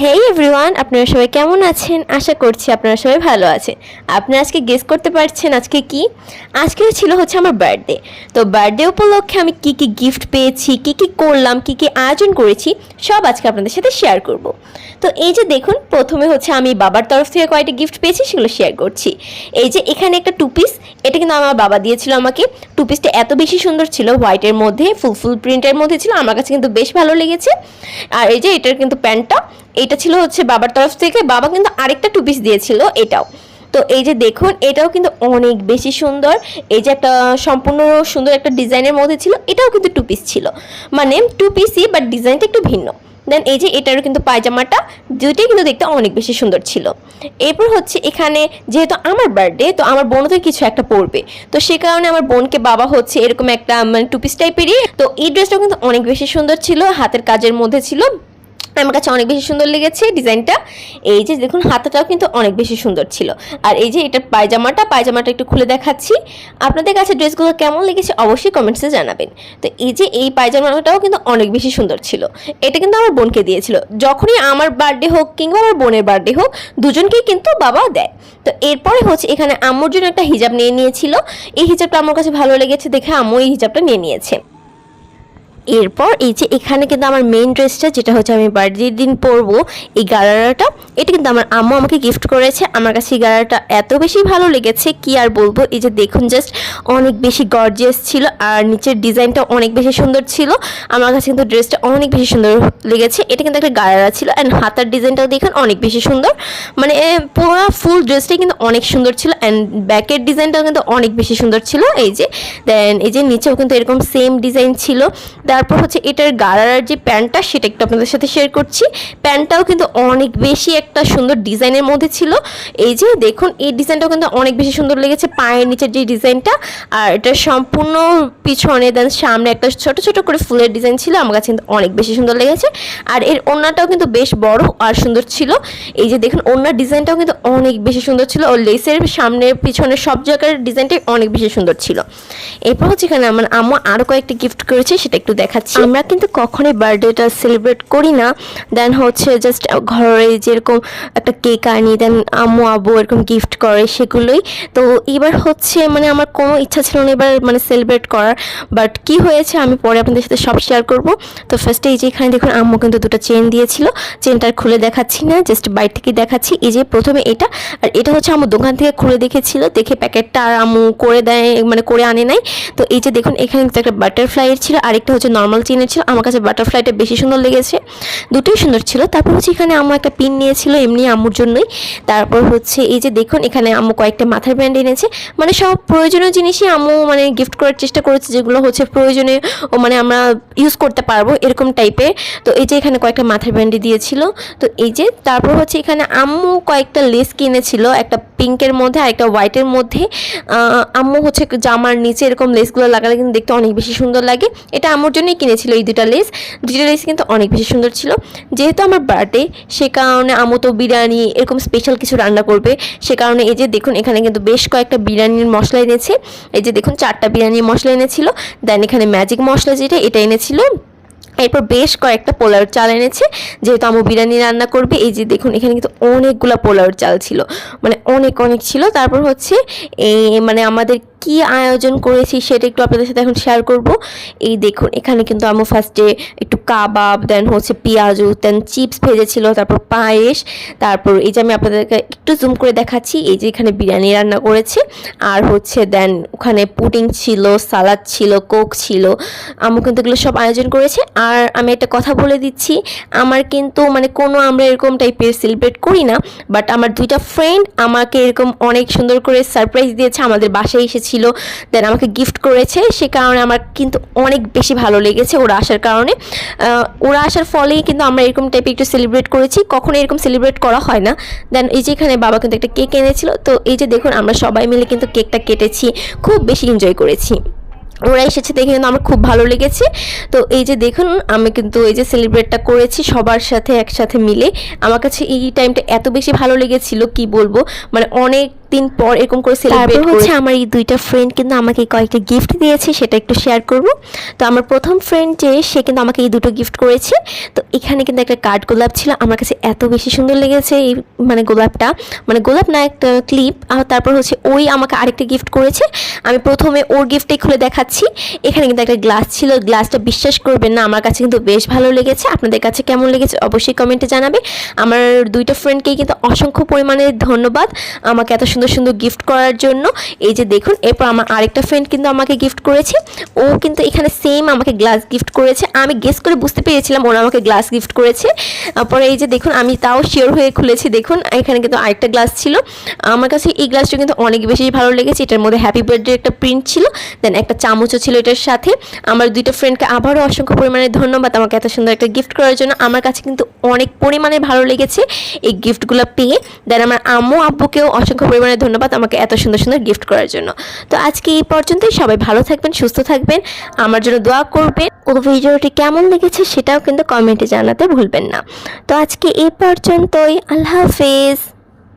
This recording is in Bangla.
হেই এভরিওয়ান আপনারা সবাই কেমন আছেন? আশা করছি আপনারা সবাই ভালো আছেন। আপনারা আজকে গেস করতে পারছেন আজকে কি? আজকে ছিল হচ্ছে আমার বার্থডে তো বার্থডে উপলক্ষে আমি কি কি গিফট পেয়েছি, কি কি করলাম, কি কি আয়োজন করেছি, সব আজকে আপনাদের সাথে শেয়ার করব। তো এই যে দেখুন, প্রথমে হচ্ছে আমি বাবার তরফ থেকে কয়েকটা গিফট পেয়েছি, সেগুলো শেয়ার করছি। এই যে এখানে একটা টু পিস এটা কিন্তু আমার বাবা দিয়েছিল আমাকে। টু পিসটা এত বেশি সুন্দর ছিল হোয়াইটের মধ্যে ফুল ফুল প্রিন্টের মধ্যে ছিল, আমার কাছে কিন্তু বেশ ভালো লেগেছে। আর এই যে এটার কিন্তু প্যান্টটা এটা ছিল হচ্ছে বাবার তরফ থেকে, বাবা কিন্তু আরেকটা টু পিস দিয়েছিল এটাও। তো এই যে দেখুন, এটাও কিন্তু অনেক বেশি সুন্দর। এই যে একটা সম্পূর্ণ সুন্দর একটা ডিজাইনের মধ্যে ছিল, এটাও কিন্তু টু পিস ছিল। মানে টু পিসই বাট ডিজাইনটা একটু ভিন্ন। দেন এই যে এটারও কিন্তু পায়জামাটা, দুইটাই কিন্তু দেখতে অনেক বেশি সুন্দর ছিল। এরপর হচ্ছে এখানে যেহেতু আমার বার্থডে তো আমার বোনও তো কিছু একটা পরবে। তো সে কারণে আমার বোনকে বাবা হচ্ছে এরকম একটা মানে টু পিস টাইপেরই তো এই ড্রেসটাও কিন্তু অনেক বেশি সুন্দর ছিল, হাতের কাজের মধ্যে ছিল। আমার কাছে অনেক বেশি সুন্দর লেগেছে ডিজাইনটা। এই যে দেখুন, হাতাটাও কিন্তু অনেক বেশি সুন্দর ছিল। আর এই যে এটা পায়জামাটা পায়জামাটা একটু খুলে দেখাচ্ছি। আপনাদের কাছে ড্রেসগুলো কেমন লেগেছে অবশ্যই কমেন্টসে জানাবেন। তো এই যে এই পায়জামাটাও কিন্তু অনেক বেশি সুন্দর ছিল। এটা কিন্তু আমার বোনকে দিয়েছিল। যখনই আমার বার্থডে হোক কিংবা আমার বোনের বার্থডে হোক, দুজনকেই কিন্তু বাবা দেয়। তো এরপরে হচ্ছে এখানে আম্মুর জন্য একটা হিজাব নিয়ে নিয়েছিল। এই হিজাবটা আমার কাছে ভালো লেগেছে দেখে আম্মু এই হিজাবটা নিয়ে নিয়েছে। এরপর এই যে এখানে কিন্তু আমার মেইন ড্রেসটা যেটা হচ্ছে আমি বার্থডের দিন পরবো, এই গারারাটা এটা কিন্তু আমার আম্মু আমাকে গিফট করেছে। আমার কাছে এই গারারাটা এত বেশি ভালো লেগেছে কি আর বলব? এই যে দেখুন জাস্ট অনেক বেশি গর্জিয়াস ছিল আর নিচের ডিজাইনটা অনেক বেশি সুন্দর ছিল। আমার কাছে কিন্তু ড্রেসটা অনেক বেশি সুন্দর লেগেছে। এটা কিন্তু একটা গারারা ছিল অ্যান্ড হাতার ডিজাইনটাও দেখুন অনেক বেশি সুন্দর। মানে পুরো ফুল ড্রেসটাই কিন্তু অনেক সুন্দর ছিল অ্যান্ড ব্যাকের ডিজাইনটাও কিন্তু অনেক বেশি সুন্দর ছিল। এই যে দেন এই যে নিচেও কিন্তু এরকম সেম ডিজাইন ছিল। তারপর হচ্ছে এটার গারার যে প্যান্টটা, সেটা একটু আপনাদের সাথে শেয়ার করছি। প্যান্টটাও কিন্তু অনেক বেশি একটা সুন্দর ডিজাইনের মধ্যে ছিল। এই যে দেখুন, এই ডিজাইনটাও কিন্তু অনেক বেশি সুন্দর লেগেছে পায়ের নিচের যে ডিজাইনটা। আর এটা সম্পূর্ণ পিছনে দেন সামনে একটা ছোট ছোট করে ফুলের ডিজাইন ছিল। আমার কাছে কিন্তু অনেক বেশি সুন্দর লেগেছে। আর এর ওড়নাটাও কিন্তু বেশ বড় আর সুন্দর ছিল। এই যে দেখুন, ওড়নার ডিজাইনটাও কিন্তু অনেক বেশি সুন্দর ছিল। ও লেসের সামনে পিছনে সব জায়গার ডিজাইনটাই অনেক বেশি সুন্দর ছিল। এরপর হচ্ছে এখানে আমার আম্মু আরও কয়েকটি গিফট করেছে, সেটা একটু দেখাচ্ছি। আমরা কিন্তু কখনোই বার্থডেটা সেলিব্রেট করি না। দেন হচ্ছে জাস্ট ঘরে যেরকম একটা কেক আনি দেন আম্মু, আব্বু এরকম গিফট করে সেগুলোই। তো এবার হচ্ছে মানে আমার কোনো ইচ্ছা ছিল না এবার মানে সেলিব্রেট করার। বাট কি হয়েছে আমি পরে আপনাদের সাথে সব শেয়ার করব। তো ফার্স্টে এই যে এখানে দেখুন আম্মু কিন্তু দুটো চেন দিয়েছিল। চেনটা খুলে দেখাচ্ছি না জাস্ট বাইরে থেকে দেখাচ্ছি। এই যে প্রথমে এটা, আর এটা হচ্ছে আম্মু দোকান থেকে খুলে দেখেছিল। দেখে প্যাকেটটা আর আম্মু করে দেয় মানে করে আনে নাই। তো এই যে দেখুন এখানে একটা বাটারফ্লাইয়ের ছিল, আরেকটা হচ্ছে নর্মাল চেনের ছিল আমার কাছে বাটারফ্লাইটা বেশি সুন্দর লেগেছে। দুটোই সুন্দর ছিল। তারপর হচ্ছে এখানে আম্মু একটা পিন নিয়েছিল এমনি আম্মুর জন্যই। তারপর হচ্ছে এই যে দেখুন, এখানে আম্মু কয়েকটা মাথার ব্যান্ড এনেছে। মানে সব প্রয়োজনীয় জিনিসই আম্মু মানে গিফট করার চেষ্টা করেছে, যেগুলো হচ্ছে প্রয়োজনীয় ও মানে আমরা ইউজ করতে পারব এরকম টাইপের তো এই যে এখানে কয়েকটা মাথার ব্যান্ডে দিয়েছিল। তো এই যে তারপর হচ্ছে এখানে আম্মু কয়েকটা লেস কিনেছিল, একটা পিঙ্কের মধ্যে আর একটা হোয়াইটের মধ্যে। আম্মু হচ্ছে জামার নিচে এরকম লেসগুলো লাগালে কিন্তু দেখতে অনেক বেশি সুন্দর লাগে। এটা আম্মুর জন্যই কিনেছিল এই দুটা লেস দুটা লেস কিন্তু অনেক বেশি সুন্দর ছিল। যেহেতু আমার বার্থডে সে কারণে আম্মু তো বিরিয়ানি, এরকম স্পেশাল কিছু রান্না করবে। সে কারণে এই যে দেখুন, এখানে কিন্তু বেশ কয়েকটা বিরিয়ানির মশলা এনেছে। এই যে দেখুন, চারটা বিরিয়ানির মশলা এনেছিল। দেন এখানে ম্যাজিক মশলা যেটা, এটা এনেছিল। এরপর বেশ কয়েকটা পোলাও চাল এনেছে। যেহেতু আমু বিরিয়ানি রান্না করবে, এই যে দেখুন, এখানে কিন্তু অনেকগুলো পোলাও চাল ছিল। মানে অনেক অনেক ছিল। তারপর হচ্ছে, এই মানে আমাদের কি আয়োজন করেছি সেটা একটু আপনাদের সাথে এখন শেয়ার করব। এই দেখুন, এখানে কিন্তু আমু ফার্স্টে একটু কাবাব দেন হচ্ছে পেঁয়াজু দেন চিপস ভেজেছিল, তারপর পায়েস, তারপর এই যে আমি আপনাদেরকে একটু জুম করে দেখাচ্ছি, এই যে এখানে বিরিয়ানি রান্না করেছে, আর হচ্ছে দেন ওখানে পুডিং ছিল সালাদ ছিল কোক ছিল আমু কিন্তু এগুলো সব আয়োজন করেছে, আর আমি একটা কথা বলে দিচ্ছি, আমার কিন্তু মানে কোনো আমরা এরকম টাইপের সেলিব্রেট করি না বাট আমার দুইটা ফ্রেন্ড আমাকে এরকম অনেক সুন্দর করে সারপ্রাইজ দিয়েছে, আমাদের বাসায় এসেছিল দেন আমাকে গিফট করেছে। সে কারণে আমার কিন্তু অনেক বেশি ভালো লেগেছে ওরা আসার কারণে। ওরা আসার ফলেই কিন্তু আমরা এরকম টাইপে একটু সেলিব্রেট করেছি। কখনো এরকম সেলিব্রেট করা হয় না। দেন এই যে এখানে বাবা কিন্তু একটা কেক এনেছিল। তো এই যে দেখুন, আমরা সবাই মিলে কিন্তু কেকটা কেটেছি। খুব বেশি এনজয় করেছি। ওরা এসেছে দেখে কিন্তু আমার খুব ভালো লেগেছে। তো এই যে দেখুন, আমি কিন্তু এই যে সেলিব্রেটটা করেছি সবার সাথে একসাথে মিলে। আমার কাছে এই টাইমটা এত বেশি ভালো লেগেছিল, কি বলব? মানে অনেক দিন পর এরকম করে সেলিব্রেট হচ্ছে আমার এই দুইটা ফ্রেন্ড কিন্তু আমাকে কয়েকটা গিফট দিয়েছে সেটা একটু শেয়ার করব। তো আমার প্রথম ফ্রেন্ড যে সে কিন্তু আমাকে এই দুটো গিফট করেছে। তো এখানে কিন্তু একটা কাঠ গোলাপ ছিল। আমার কাছে এত বেশি সুন্দর লেগেছে এই মানে গোলাপটা। মানে গোলাপ না একটা ক্লিপ আর তারপর হচ্ছে ওই আমাকে আরেকটা গিফট করেছে। আমি প্রথমে ওর গিফটটাই খুলে দেখাচ্ছি। এখানে কিন্তু একটা গ্লাস ছিল। গ্লাসটা বিশ্বাস করবেন না আমার কাছে কিন্তু বেশ ভালো লেগেছে। আপনাদের কাছে কেমন লেগেছে অবশ্যই কমেন্টে জানাবে। আমার দুইটা ফ্রেন্ডকেই কিন্তু অসংখ্য পরিমাণে ধন্যবাদ। আমাকে এত সুন্দর সুন্দর সুন্দর গিফট করার জন্য। এই যে দেখুন, এরপর আমার আরেকটা ফ্রেন্ড কিন্তু আমাকে গিফট করেছে। ও কিন্তু এখানে সেম আমাকে গ্লাস গিফট করেছে। আমি গেস করে বুঝতে পেরেছিলাম ওরা আমাকে গ্লাস গিফট করেছে। তারপরে এই যে দেখুন, আমি তাও শিওর হয়ে খুলেছি। দেখুন, এখানে কিন্তু আরেকটা গ্লাস ছিল। আমার কাছে এই গ্লাসটা কিন্তু অনেক বেশি ভালো লেগেছে। এটার মধ্যে হ্যাপি বার্থডে একটা প্রিন্ট ছিল। দেন একটা চামচও ছিল এটার সাথে। আমার দুইটা ফ্রেন্ডকে আবারও অসংখ্য পরিমাণে ধন্যবাদ আমাকে এত সুন্দর একটা গিফট করার জন্য। আমার কাছে কিন্তু অনেক পরিমাণে ভালো লেগেছে এই গিফটগুলো পেয়ে। দেন আমার আম্মু, আব্বুকেও অসংখ্য পরিমাণে ধন্যবাদ আমাকে এত সুন্দর সুন্দর গিফট করার জন্য। তো আজকে এই পর্যন্তই, সবাই ভালো থাকবেন, সুস্থ থাকবেন। আমার জন্য দোয়া করবেন। ও ভিডিওটি কেমন লেগেছে সেটাও কিন্তু কমেন্টে জানাতে ভুলবেন না। তো আজকে এই পর্যন্তই, আল্লাহ হাফেজ।